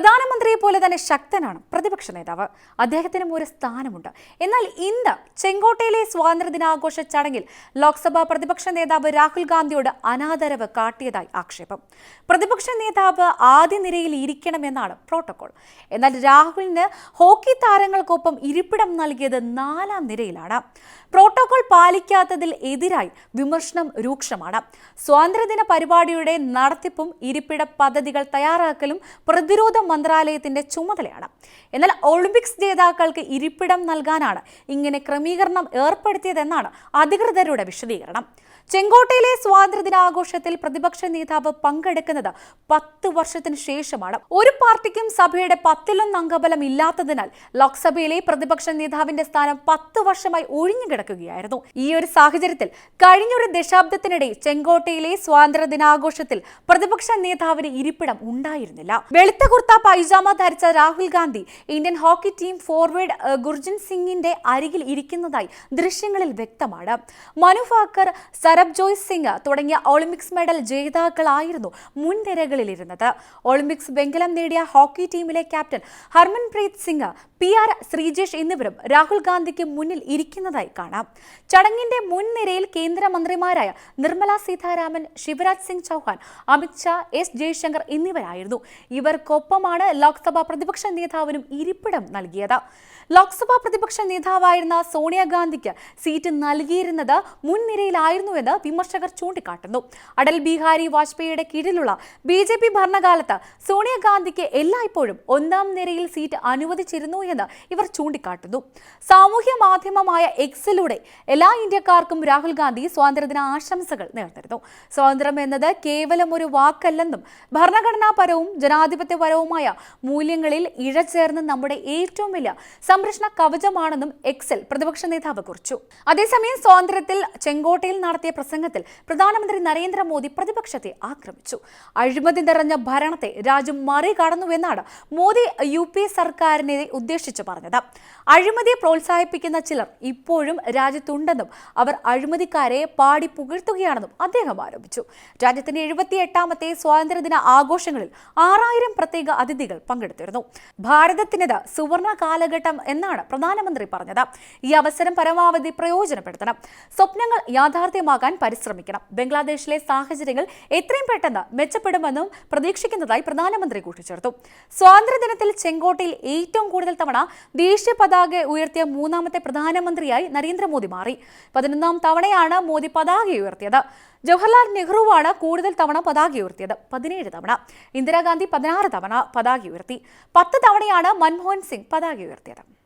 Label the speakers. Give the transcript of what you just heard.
Speaker 1: പ്രധാനമന്ത്രിയെ പോലെ തന്നെ ശക്തനാണ് പ്രതിപക്ഷ നേതാവ്. അദ്ദേഹത്തിനും ഒരു സ്ഥാനമുണ്ട്. എന്നാൽ ഇന്ന് ചെങ്കോട്ടയിലെ സ്വാതന്ത്ര്യദിനാഘോഷ ചടങ്ങിൽ ലോക്സഭാ പ്രതിപക്ഷ നേതാവ് രാഹുൽ ഗാന്ധിയോട് അനാദരവ് കാട്ടിയതായി ആക്ഷേപം. പ്രതിപക്ഷ നേതാവ് ആദ്യ നിരയിൽ ഇരിക്കണമെന്നാണ് പ്രോട്ടോകോൾ. എന്നാൽ രാഹുലിന് ഹോക്കി താരങ്ങൾക്കൊപ്പം ഇരിപ്പിടം നൽകിയത് നാലാം നിരയിലാണ്. പ്രോട്ടോകോൾ പാലിക്കാത്തതിൽ എതിരായി വിമർശനം രൂക്ഷമാണ്. സ്വാതന്ത്ര്യദിന പരിപാടിയുടെ നടത്തിപ്പും ഇരിപ്പിട പദ്ധതികൾ തയ്യാറാക്കലും പ്രതിരോധ മന്ത്രാലയത്തിന്റെ ചുമതലയാണ്. എന്നാൽ ഒളിമ്പിക്സ് ജേതാക്കൾക്ക് ഇരിപ്പിടം നൽകാനാണ് ഇങ്ങനെ ക്രമീകരണം ഏർപ്പെടുത്തിയതെന്നാണ് അധികൃതരുടെ വിശദീകരണം. ചെങ്കോട്ടയിലെ സ്വാതന്ത്ര്യ ദിനാഘോഷത്തിൽ പ്രതിപക്ഷ നേതാവ് പങ്കെടുക്കുന്നത് പത്ത് വർഷത്തിന് ശേഷമാണ്. ഒരു പാർട്ടിക്കും സഭയുടെ പത്തിലൊന്ന് അംഗബലം ഇല്ലാത്തതിനാൽ ലോക്സഭയിലെ പ്രതിപക്ഷ നേതാവിന്റെ സ്ഥാനം പത്ത് വർഷമായി ഒഴിഞ്ഞു കിടക്കുകയായിരുന്നു. ഈ ഒരു സാഹചര്യത്തിൽ കഴിഞ്ഞൊരു ദശാബ്ദത്തിനിടെ ചെങ്കോട്ടയിലെ സ്വാതന്ത്ര്യ ദിനാഘോഷത്തിൽ പ്രതിപക്ഷ നേതാവിന് ഇരിപ്പിടം ഉണ്ടായിരുന്നില്ല. വെളുത്ത കുർത്ത പൈജാമ ധരിച്ച Rahul Gandhi Indian hockey team forward Gurjant സിംഗിന്റെ അരികിൽ ഇരിക്കുന്നതായി ദൃശ്യങ്ങളിൽ വ്യക്തമാണ്. മനു ഭാക്കർ സരബ്ജോയ് സിംഗ് തുടങ്ങിയ ഒളിമ്പിക്സ് മെഡൽ ജേതാക്കളായിരുന്നു മുൻനിരകളിലിരുന്നത്. ഒളിമ്പിക്സ് വെങ്കലം നേടിയ ഹോക്കി ടീമിലെ captain Harmanpreet Singh P R Sreejesh എന്നിവരും രാഹുൽ ഗാന്ധിക്ക് മുന്നിൽ ഇരിക്കുന്നതായി കാണാം. ചടങ്ങിന്റെ മുൻനിരയിൽ കേന്ദ്രമന്ത്രിമാരായ നിർമ്മല സീതാരാമൻ ശിവരാജ് സിംഗ് ചൗഹാൻ അമിത്ഷാ എസ് ജയശങ്കർ എന്നിവരായിരുന്നു. ഇവർക്കൊപ്പമാണ് ലോക്സഭാ പ്രതിപക്ഷ നേതാവിനും ഇരിപ്പിടം നൽകിയത്. ലോക്സഭാ പ്രതിപക്ഷ നേതാവായിരുന്ന സോണിയാഗാന്ധിക്ക് സീറ്റ് നൽകിയിരുന്നത് മുൻനിരയിലായിരുന്നുവെന്ന് വിമർശകർ ചൂണ്ടിക്കാട്ടുന്നു. അടൽ ബിഹാരി വാജ്പേയിയുടെ കീഴിലുള്ള ബി ജെ പി ഭരണകാലത്ത് സോണിയാഗാന്ധിക്ക് എല്ലായ്പ്പോഴും ഒന്നാം നിരയിൽ സീറ്റ് അനുവദിച്ചിരുന്നു എന്ന് ഇവർ ചൂണ്ടിക്കാട്ടുന്നു. സാമൂഹ്യ മാധ്യമമായ എക്സിലൂടെ എല്ലാ ഇന്ത്യക്കാർക്കും രാഹുൽ ഗാന്ധി സ്വാതന്ത്ര്യദിന ആശംസകൾ നേർന്നിരുന്നു. സ്വാതന്ത്ര്യം എന്നത് കേവലം ഒരു വാക്കല്ലെന്നും ഭരണഘടനാപരവും ജനാധിപത്യപരവുമായ മൂല്യങ്ങളിൽ ഇഴചേർന്ന് നമ്മുടെ ഏറ്റവും വലിയ സംരക്ഷണ കവചമാണെന്നും എക്സൽ പ്രതിപക്ഷ നേതാവ് കുറിച്ചു. അതേസമയം സ്വാതന്ത്ര്യത്തിൽ ചെങ്കോട്ടയിൽ നടത്തിയ പ്രസംഗത്തിൽ പ്രധാനമന്ത്രി നരേന്ദ്രമോദി പ്രതിപക്ഷത്തെ ആക്രമിച്ചു. അഴിമതി നിറഞ്ഞ ഭരണത്തെ രാജ്യം മറികടന്നുവെന്നാണ് മോദി യു പി സർക്കാരിനെ ഉദ്ദേശിച്ച് പറഞ്ഞത്. അഴിമതിയെ പ്രോത്സാഹിപ്പിക്കുന്ന ചിലർ ഇപ്പോഴും രാജ്യത്തുണ്ടെന്നും അവർ അഴിമതിക്കാരെ പാടി പുകഴ്ത്തുകയാണെന്നും അദ്ദേഹം ആരോപിച്ചു. രാജ്യത്തിന്റെ എഴുപത്തി എട്ടാമത്തെ സ്വാതന്ത്ര്യദിന ആഘോഷങ്ങളിൽ ആറായിരം പ്രത്യേക അതിഥികൾ പങ്കെടുത്തിരുന്നു. ഭാരതത്തിനത് സുവർണ കാലഘട്ടം എന്നാണ് പ്രധാനമന്ത്രി പറഞ്ഞത്. ഈ അവസരം പരമാവധി പ്രയോജനപ്പെടുത്തണം. സ്വപ്നങ്ങൾ യാഥാർത്ഥ്യമാകാൻ പരിശ്രമിക്കണം. ബംഗ്ലാദേശിലെ സാഹചര്യങ്ങൾ എത്രയും പെട്ടെന്ന് മെച്ചപ്പെടുമെന്നും പ്രതീക്ഷിക്കുന്നതായി പ്രധാനമന്ത്രി കൂട്ടിച്ചേർത്തു. സ്വാതന്ത്ര്യദിനത്തിൽ ചെങ്കോട്ടയിൽ ഏറ്റവും കൂടുതൽ തവണ ദേശീയ പതാക ഉയർത്തിയ മൂന്നാമത്തെ പ്രധാനമന്ത്രിയായി നരേന്ദ്രമോദി മാറി. പതിനൊന്നാം തവണയാണ് മോദി പതാക ഉയർത്തിയത്. ജവഹർലാൽ നെഹ്റുവാണ് കൂടുതൽ തവണ പതാക ഉയർത്തിയത്. പതിനേഴ് തവണ. ഇന്ദിരാഗാന്ധി പതിനാറ് തവണ. പതാക ഉയർത്തി. പത്ത് തവണയാണ് മൻമോഹൻ സിംഗ് പതാക ഉയർത്തിയത്.